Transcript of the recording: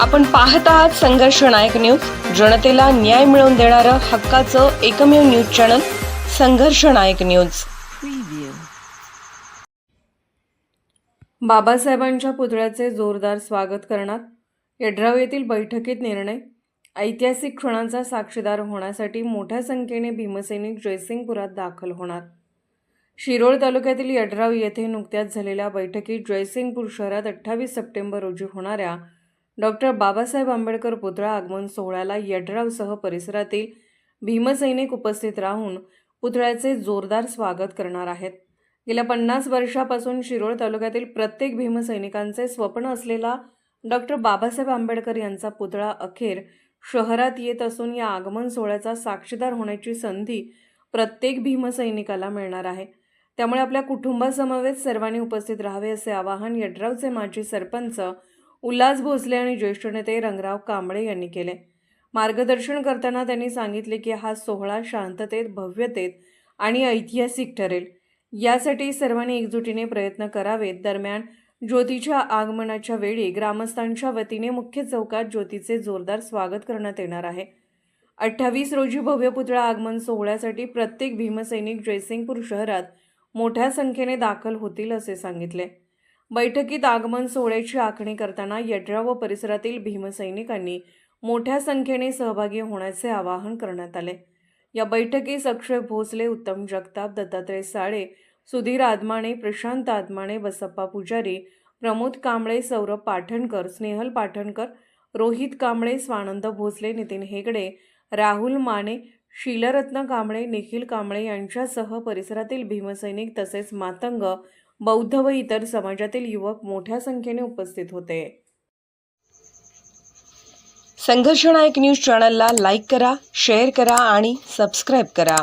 आपण पाहत आहात संघर्ष नायक न्यूज. जनतेला न्याय मिळवून देणारं हक्काचं एकमेव न्यूज चॅनल संघर्ष नायक न्यूज. बाबासाहेबांच्या पुतळ्याचे जोरदार स्वागत करण्यात यड्राव येथील बैठकीत निर्णय ऐतिहासिक क्षणांचा साक्षीदार होण्यासाठी मोठ्या संख्येने भीमसैनिक जयसिंगपुरात दाखल होणार. शिरोळ तालुक्यातील यड्राव येथे नुकत्याच झालेल्या बैठकीत जयसिंगपूर शहरात अठ्ठावीस सप्टेंबर रोजी होणाऱ्या डॉक्टर बाबासाहेब आंबेडकर पुतळा आगमन सोहळ्याला यड्रावसह परिसरातील भीमसैनिक उपस्थित राहून पुतळ्याचे जोरदार स्वागत करणार आहेत. गेल्या पन्नास वर्षापासून शिरोळ तालुक्यातील प्रत्येक भीमसैनिकांचे स्वप्न असलेला डॉक्टर बाबासाहेब आंबेडकर यांचा पुतळा अखेर शहरात येत असून या आगमन सोहळ्याचा साक्षीदार होण्याची संधी प्रत्येक भीमसैनिकाला मिळणार आहे. त्यामुळे आपल्या कुटुंबासमवेत सर्वांनी उपस्थित राहावे असे आवाहन यड्रावचे माजी सरपंच उल्हास भोसले आणि ज्येष्ठ नेते रंगराव कांबळे यांनी केले. मार्गदर्शन करताना त्यांनी सांगितले की हा सोहळा शांततेत भव्यतेत आणि ऐतिहासिक ठरेल. यासाठी सर्वांनी एकजुटीने प्रयत्न करावेत. दरम्यान ज्योतीच्या आगमनाच्या वेळी ग्रामस्थांच्या वतीने मुख्य चौकात ज्योतीचे जोरदार स्वागत करण्यात येणार आहे. अठ्ठावीस रोजी भव्य पुतळा आगमन सोहळ्यासाठी प्रत्येक भीमसैनिक जयसिंगपूर शहरात मोठ्या संख्येने दाखल होतील असे सांगितले. बैठकीत आगमन सोहळ्याची आखणी करताना यड्रा व परिसरातील भीमसैनिकांनी मोठ्या संख्येने सहभागी होण्याचे आवाहन करण्यात आले. या बैठकीस अक्षय भोसले उत्तम जगताप दत्तात्रय साळे सुधीर आदमाणे प्रशांत आदमाणे बसप्पा पुजारी प्रमोद कांबळे सौरभ पाठणकर स्नेहल पाठणकर रोहित कांबळे स्वानंद भोसले नितीन हेगडे राहुल माने शीलरत्न कांबळे निखिल कांबळे यांच्यासह परिसरातील भीमसैनिक तसेच मातंग बौद्ध व इतर समाजातील युवक मोठ्या संख्येने उपस्थित होते. संघर्षनायक न्यूज चॅनलला लाईक करा शेअर करा आणि सबस्क्राईब करा.